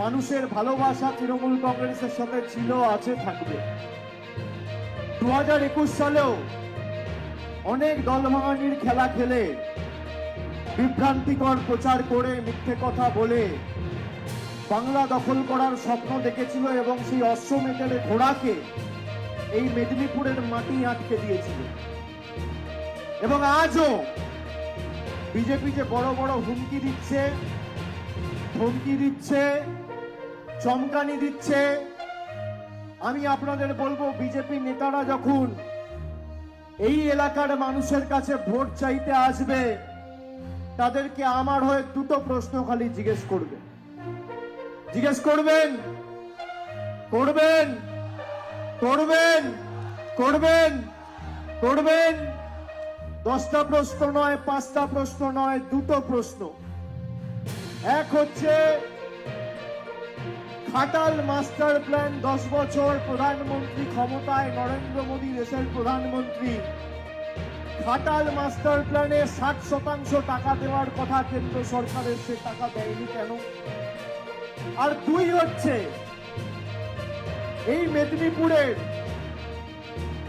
মানুষের ভালোবাসা তৃণমূল কংগ্রেসের সাথে ছিল, আছে, থাকবে। দু হাজার একুশ সালেও অনেক দলভাঙানির খেলা খেলে বিভ্রান্তিকর প্রচার করে মিথ্যে কথা বলে বাংলা দখল করার স্বপ্ন দেখেছিল এবং সেই অশ্বমেধের ঘোড়াকে এই মেদিনীপুরের মাটি আটকে দিয়েছিল। এবং আজও বিজেপি যে বড় বড় হুমকি দিচ্ছে হুমকি দিচ্ছে চমকানি দিচ্ছে। আমি আপনাদের বলব, বিজেপি নেতারা যখন এই এলাকার মানুষের কাছে ভোট চাইতে আসবে, তাদেরকে আমার হয়ে দুটো প্রশ্ন খালি জিজ্ঞেস করবে। জিজ্ঞেস করবেন? করবেন? করবেন? করবেন? করবেন? দশটা প্রশ্ন নয়, পাঁচটা প্রশ্ন নয়, দুটো প্রশ্ন। এক হচ্ছে খাটাল মাস্টার প্ল্যান দশ বছর প্রধানমন্ত্রী ক্ষমতায় নরেন্দ্র মোদী, দেশের প্রধানমন্ত্রী। খাটাল মাস্টার প্ল্যানে ষাট শতাংশ টাকা দেওয়ার কথা কেন্দ্র সরকারের, সে টাকা দেয়নি কেন? আর দুই হচ্ছে, এই মেদিনীপুরের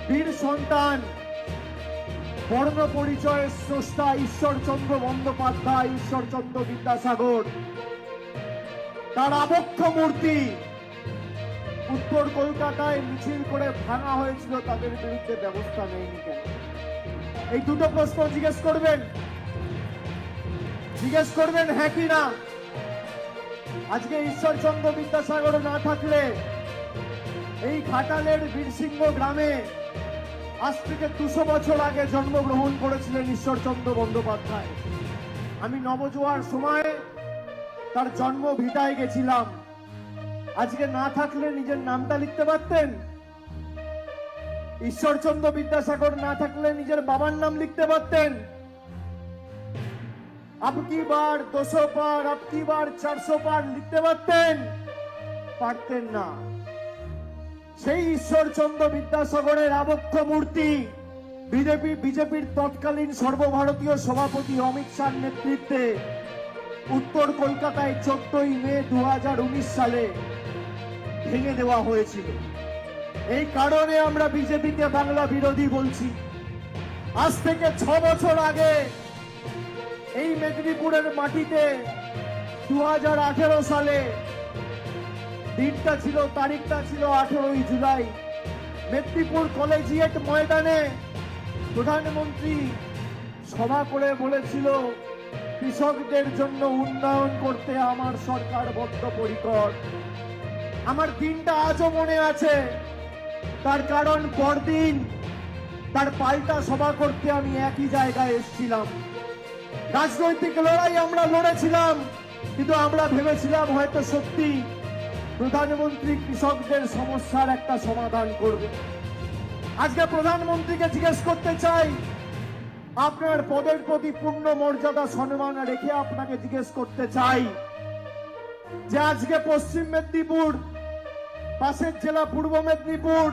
বীর সন্তান, বর্ণ পরিচয়ের স্রষ্টা ঈশ্বরচন্দ্র বন্দ্যোপাধ্যায়, ঈশ্বরচন্দ্র বিদ্যাসাগর। তার আবক্ষ মূর্তি। উত্তর কলকাতায় মিছিল করে ভাঙা হয়েছিল, তাদের বিরুদ্ধে ব্যবস্থা নেয়নি কেন? এই দুটো প্রশ্ন জিজ্ঞেস করবেন? জিজ্ঞেস করবেন হ্যাঁ কি না? আজকে ঈশ্বরচন্দ্র বিদ্যাসাগর না থাকলে এই ঘাটালের বীরসিংহ গ্রামে আজ থেকে দুশো বছর আগে জন্মগ্রহণ করেছিলেন ঈশ্বরচন্দ্র বন্দ্যোপাধ্যায়। আমি নবজোয়ার সময় তার জন্ম ভিটায় গেছিলাম। আজকে না থাকলে নিজের নামটা লিখতে পারতেন? ঈশ্বরচন্দ্র বিদ্যাসাগর না থাকলে নিজের বাবার নাম লিখতে পারতেন? আপকি বার দুশো পার আপকি বার চারশো পার লিখতে পারতেন? পারতেন না। সেই ঈশ্বরচন্দ্র বিদ্যাসাগরের আবক্ষ মূর্তি বিজেপি, বিজেপির তৎকালীন সর্বভারতীয় সভাপতি অমিত শাহর নেতৃত্বে উত্তর কলকাতায় চোদ্দই মে দু হাজার উনিশ সালে ভেঙে দেওয়া হয়েছিল। এই কারণে আমরা বিজেপিকে বাংলা বিরোধী বলছি। আজ থেকে ছ বছর আগে এই মেদিনীপুরের মাটিতে দু হাজার আঠেরো সালে দিনটা ছিল, তারিখটা ছিল আঠেরোই জুলাই। মেদিনীপুর কলেজিয়েট ময়দানে প্রধানমন্ত্রী সভা করে বলেছিল কৃষকদের জন্য উন্নয়ন করতে আমার সরকার বদ্ধপরিকর। আমার দিনটা আজও মনে আছে। তার কারণ পরদিন তার পাল্টা সভা করতে আমি একই জায়গায় এসেছিলাম। রাজনৈতিক লড়াই আমরা লড়েছিলাম, কিন্তু আমরা ভেবেছিলাম হয়তো সত্যি প্রধানমন্ত্রী কৃষকদের সমস্যার একটা সমাধান করবে। আজকে প্রধানমন্ত্রীকে জিজ্ঞেস করতে চাই আপনার পদের প্রতি পূর্ণ মর্যাদা, সম্মান রেখে আপনাকে জিজ্ঞেস করতে চাই যে আজকে পশ্চিম মেদিনীপুর, পাশের জেলা পূর্ব মেদিনীপুর,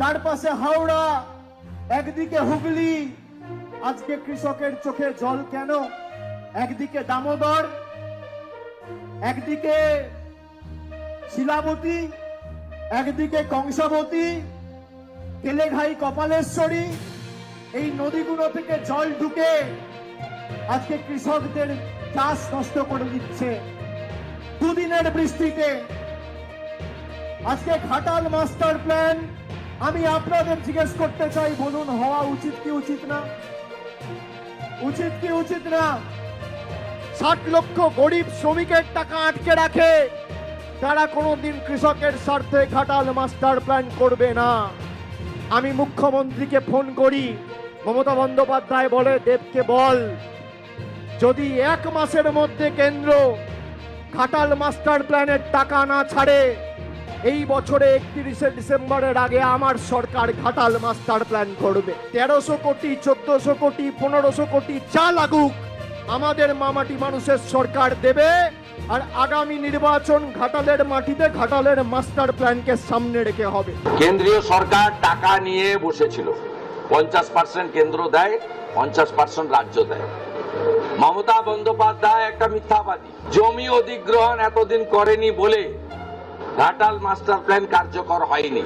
তার পাশে হাওড়া, একদিকে হুগলি, আজকে কৃষকের চোখে জল কেন? একদিকে দামোদর, একদিকে শিলাবতী, একদিকে কংসাবতী কেলেঘাই কপালেশ্বরী এই নদীগুলো থেকে জল ঢুকে আজকে কৃষকদের চাষ নষ্ট করে দিচ্ছে। দুদিনের বৃষ্টিতে। আজকে ঘাটাল মাস্টার প্ল্যান। আমি আপনাদের জিজ্ঞেস করতে চাই, বলুন, হওয়া উচিত কি উচিত না? উচিত কি উচিত না? ষাট লক্ষ গরিব শ্রমিকের টাকা আটকে রাখে। তারা কোনোদিন কৃষকের স্বার্থে ঘাটাল মাস্টার প্ল্যান করবে না। আমি মুখ্যমন্ত্রীকে ফোন করি। মমতা বন্দ্যোপাধ্যায় বলে দেবকে বল। যদি এক মাসের মধ্যে কেন্দ্র ঘাটাল মাস্টার প্ল্যানের টাকা না ছাড়ে, এই বছরে একত্রিশে ডিসেম্বরের আগে আমার সরকার ঘাটাল মাস্টার প্ল্যান করবে। তেরোশো কোটি, চোদ্দশো কোটি, পনেরোশো কোটি চা লাগুক, আমাদের মামাটি মানুষের সরকার দেবে, আর আগামী নির্বাচন ঘাটালের মাটিতে ঘাটালের মাস্টার প্ল্যানকে সামনে রেখে হবে। কেন্দ্রীয় সরকার টাকা নিয়ে বসেছিল। পঞ্চাশ পার্সেন্ট কেন্দ্র দেয়, পঞ্চাশ পার্সেন্ট রাজ্য দেয়। মমতা বন্দ্যোপাধ্যায় একটা মিথ্যাবাদী। জমি অধিগ্রহণ এতদিন করেনি বলে ঘাটাল মাস্টার প্ল্যান কার্যকর হয়নি।